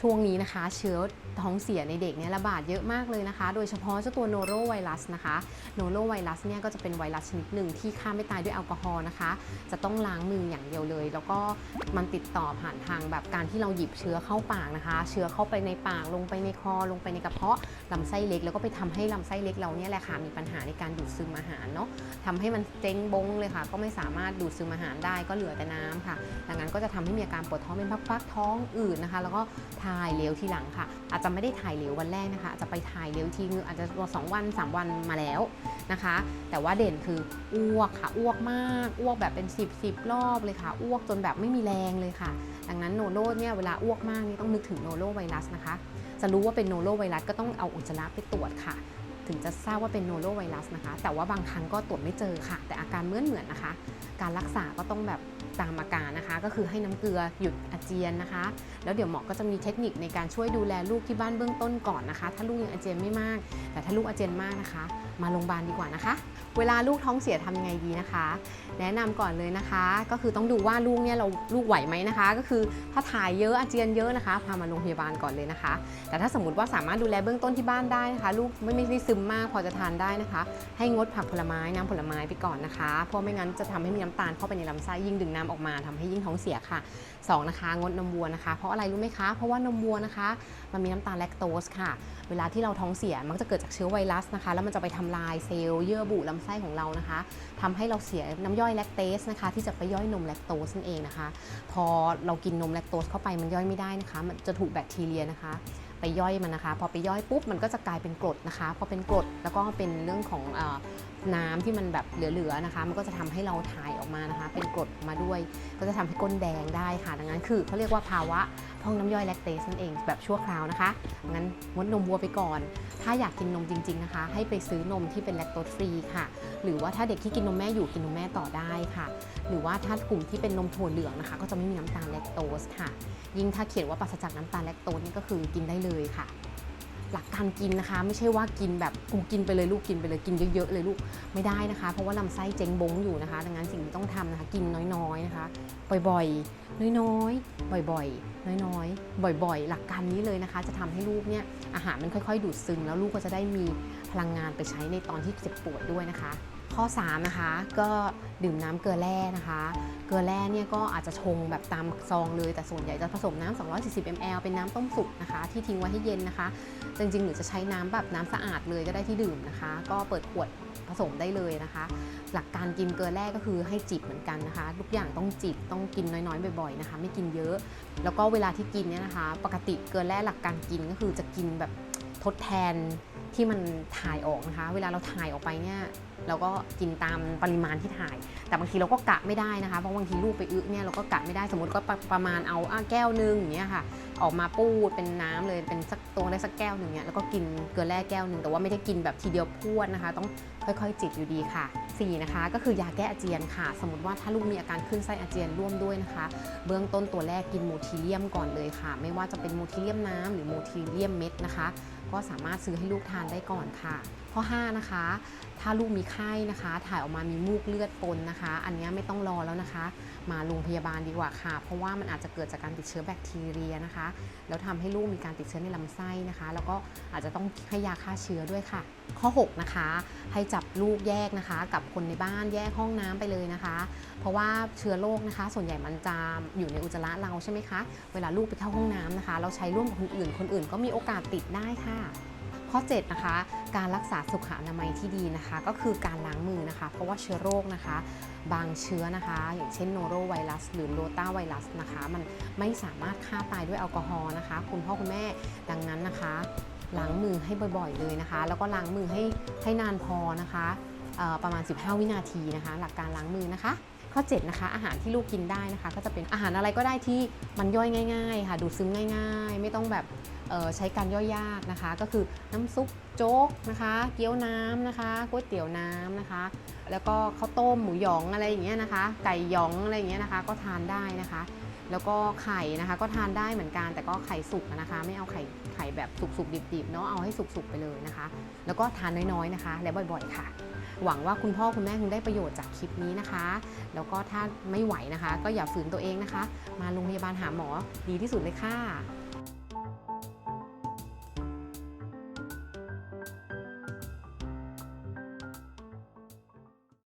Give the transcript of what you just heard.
ช่วงนี้นะคะเชื้อท้องเสียในเด็กเนี่ยระบาดเยอะมากเลยนะคะ โดยเฉพาะเจ้าตัวโนโรไวรัสนะคะ โนโรไวรัสเนี่ยก็จะเป็นไวรัสชนิดหนึ่งที่ฆ่าไม่ตายด้วยแอลกอฮอล์นะคะ จะต้องล้างมืออย่างเดียวเลย แล้วก็มันติดต่อผ่านทางแบบการที่เราหยิบเชื้อเข้าปากนะคะ เชื้อเข้าไปในปากลงไปในคอลงไปในกระเพาะลำไส้เล็ก แล้วก็ไปทำให้ลำไส้เล็กเราเนี่ยแหละค่ะมีปัญหาในการดูดซึมอาหารเนาะทำให้มันเจ๊งบงเลยค่ะ ก็ไม่สามารถดูดซึมอาหารได้ก็เหลือแต่น้ำค่ะ ดังนั้นก็จะทำให้มีอาการปวดท้องเป็นพักๆท้องอืดนะคะ แล้วก็ถ่ายเหลวทีหลังค่ะ อาจจะไม่ได้ถ่ายเหลววันแรกนะคะอาจจะไปถ่ายเหลวทีนึงอาจจะสองวันสามวันมาแล้วนะคะ แต่ว่าเด่นคืออ้วกค่ะอ้วกมากอ้วกแบบเป็น 10บสรอบเลยค่ะ อ้วกจนแบบไม่มีแรงเลยค่ะ ดังนั้นโนโรเนี่ยเวลาอ้วกมากนี่ต้องนึกถึงโนโรไวรัสนะคะ จะรู้ว่าเป็นโนโรไวรัสก็ต้องเอาอุจจาระไปตรวจค่ะถึงจะทราบว่าเป็นโนโรไวรัสนะคะ แต่ว่าบางครั้งก็ตรวจไม่เจอค่ะ แต่อาการเหมือนเหมือนๆนะคะ การรักษาก็ต้องแบบ ตามอาการนะคะ ก็คือให้น้ำเกลือหยุดอาเจียนนะคะ แล้วเดี๋ยวหมอก็จะมีเทคนิคในการช่วยดูแลลูกที่บ้านเบื้องต้นก่อนนะคะ ถ้าลูกยังอาเจียนไม่มาก แต่ถ้าลูกอาเจียนมากนะคะ มาโรงพยาบาลดีกว่านะคะ เวลาลูกท้องเสียทำยังไงดีนะคะ แนะนำก่อนเลยนะคะ ก็คือต้องดูว่าลูกเนี่ยเราลูกไหวไหมนะคะ ก็คือถ้าถ่ายเยอะอาเจียนเยอะนะคะ พามาโรงพยาบาลก่อนเลยนะคะ แต่ถ้าสมมติว่าสามารถดูแลเบื้องต้นที่บ้านได้นะคะ ลูกไม่ไม่ได้ซึมมากพอจะทานได้นะคะ ให้งดผักผลไม้น้ำผลไม้ไปก่อนนะคะ เพราะไม่งั้นจะทำให้มีน้ำตาลเข้าไปในลำไส้ยิ่งดึงน้ำออกมาทำให้ยิ่งท้องเสียค่ะสองนะคะ งดนมวัวนะคะ เพราะอะไรรู้ไหมคะ เพราะว่านมวัวนะคะ มันมีน้ำตาลแลคโตสค่ะ เวลาที่เราท้องเสียมักจะเกิดจากเชื้อไวรัสนะคะ แล้วมันจะไปทำลายเซลล์เยื่อบุลำไส้ของเรานะคะทำให้เราเสียน้ำย่อยแลคเตสนะคะ ที่จะไปย่อยนมแลคโตสนั่นเองนะคะ พอเรากินนมแลคโตสเข้าไปมันย่อยไม่ได้นะคะ มันจะถูกแบคทีเรียนะคะไปย่อยมันนะคะ พอไปย่อยปุ๊บมันก็จะกลายเป็นกรดนะคะพอเป็นกรดแล้วก็เป็นเรื่องของ น้ำที่มันแบบเหลือๆนะคะ มันก็จะทำให้เราถ่ายออกมานะคะ เป็นกรดมาด้วย ก็จะทำให้ก้นแดงได้ค่ะ ดังนั้นคือเขาเรียกว่าภาวะพร่องน้ำย่อยแลคเตสนั่นเองแบบชั่วคราวนะคะงั้นงดนมวัวไปก่อน ถ้าอยากกินนมจริง ๆนะคะ ให้ไปซื้อนมที่เป็นแลคโตสฟรีค่ะ หรือว่าถ้าเด็กที่กินนมแม่อยู่กินนมแม่ต่อได้ค่ะ หรือว่าถ้ากลุ่มที่เป็นนมถั่วเหลืองนะคะ ก็จะไม่มีน้ำตาลแลคโตสค่ะ ยิ่งถ้าเขียนว่าปราศจากน้ำตาลแลคโตสนี่ก็คือกินได้เลยค่ะ หลักการกินนะคะ ไม่ใช่ว่ากินแบบกูกินไปเลยลูกกินไปเลยกินเยอะๆเลยลูกไม่ได้นะคะ เพราะว่าลำไส้เจ๊งบงอยู่นะคะ ดังนั้นสิ่งที่ต้องทำนะคะ กินน้อยๆนะคะ บ่อยๆ น้อยๆ บ่อยๆ น้อยๆ บ่อยๆ หลักการนี้เลยนะคะ จะทำให้ลูกเนี่ยอาหารมันค่อยๆ ดูดซึมแล้วลูกก็จะได้มีพลังงานไปใช้ในตอนที่เจ็บปวดด้วยนะคะ ข้อ3นะคะก็ดื่มน้ำเกลือแร่นะคะ เกลือแร่เนี่ยก็อาจจะชงแบบตามซองเลย แต่ส่วนใหญ่จะผสมน้ำ240 ml เป็นน้ำต้มสุกนะคะ ที่ทิ้งไว้ให้เย็นนะคะ จริงๆ หรือจะใช้น้ำแบบน้ำสะอาดเลยก็ได้ที่ดื่มนะคะ ก็เปิดขวดผสมได้เลยนะคะ หลักการกินเกลือแร่ก็คือให้จิบเหมือนกันนะคะ ทุกอย่างต้องจิบต้องกินน้อยๆบ่อยๆนะคะ ไม่กินเยอะ แล้วก็เวลาที่กินเนี่ยนะคะ ปกติเกลือแร่หลักการกินก็คือจะกินแบบทดแทนที่มันถ่ายออกนะคะ เวลาเราถ่ายออกไปเนี่ย เราก็กินตามปริมาณที่ถ่าย แต่บางทีเราก็กะไม่ได้นะคะเพราะบางทีลูกไปอึเนี่ยเราก็กะไม่ได้สมมติก็ประประมาณเอาอแก้วหนึงอย่างเงี้ยค่ะ ออกมาปูดเป็นน้ำเลยเป็นสักตัวได้สักแก้วหนึ่งเนี่ยแล้วก็กินเกลือแร่แก้วหนึ่งแต่ว่าไม่ได้กินแบบทีเดียวพวดนะคะ ต้องค่อยๆ จิบอยู่ดีค่ะ 4 นะคะ ก็คือยาแก้อาเจียนค่ะ สมมติว่าถ้าลูกมีอาการขึ้นไส้อาเจียนร่วมด้วยนะคะ เบื้องต้นตัวแรกกินโมทิเลียมก่อนเลยค่ะ ไม่ว่าจะเป็นโมทิเลียมน้ำหรือโมทิเลียมเม็ดนะคะ ก็สามารถซื้อให้ลูกทานได้ก่อนค่ะ ข้อ 5 นะคะ ถ้าลูกมีไข้นะคะ ถ่ายออกมามีมูกเลือดปนนะคะ อันนี้ไม่ต้องรอแล้วนะคะ มาโรงพยาบาลดีกว่าค่ะ เพราะว่ามันอาจจะเกิดจากการติดเชื้อแบคทีเรียนะคะ แล้วทำให้ลูกมีการติดเชื้อในลำไส้นะคะ แล้วก็อาจจะต้องให้ยาฆ่าเชื้อด้วยค่ะ ข้อ 6 นะคะ ให้จับลูกแยกนะคะ กับคนในบ้านแยกห้องน้ำไปเลยนะคะ เพราะว่าเชื้อโรคนะคะ ส่วนใหญ่มันจะอยู่ในอุจจาระเราใช่ไหมคะ เวลาลูกไปเข้าห้องน้ำนะคะ เราใช้ร่วมกับคนอื่น คนอื่นก็มีโอกาสติดได้ค่ะ ข้อ 7 นะคะ การรักษาสุขอนามัยที่ดีนะคะ ก็คือการล้างมือนะคะ เพราะว่าเชื้อโรคนะคะ บางเชื้อนะคะ อย่างเช่นโนโรไวรัส หรือโรตาไวรัสนะคะ มันไม่สามารถฆ่าตายด้วยแอลกอฮอล์นะคะ คุณพ่อคุณแม่ดังนั้นนะคะ ล้างมือให้บ่อยๆเลยนะคะ แล้วก็ล้างมือให้ให้นานพอนะคะประมาณ 15 วินาทีนะคะ หลักการล้างมือนะคะ ข้อ7นะคะอาหารที่ลูกกินได้นะคะ ก็จะเป็นอาหารอะไรก็ได้ที่มันย่อยง่าย ๆ ค่ะ ดูดซึมง่ายๆ ไม่ต้องแบบใช้การย่อยยากนะคะ ก็คือน้ำซุปโจ๊กนะคะ เกี๊ยวน้ำนะคะก๋วยเตี๋ยวน้ำนะคะ แล้วก็ข้าวต้มหมูหยองอะไรอย่างเงี้ยนะคะ ไก่หยองอะไรอย่างเงี้ยนะคะ ก็ทานได้นะคะ แล้วก็ไข่นะคะ ก็ทานได้เหมือนกันแต่ก็ไข่สุกนะคะ ไม่เอาไข่ไข่แบบสุกๆดิบๆเนาะเอาให้สุกๆไปเลยนะคะ แล้วก็ทานน้อยๆนะคะ และบ่อยๆค่ะ หวังว่าคุณพ่อคุณแม่คงได้ประโยชน์จากคลิปนี้นะคะ แล้วก็ถ้าไม่ไหวนะคะ ก็อย่าฝืนตัวเองนะคะ มาโรงพยาบาลหาหมอดีที่สุดเลยค่ะ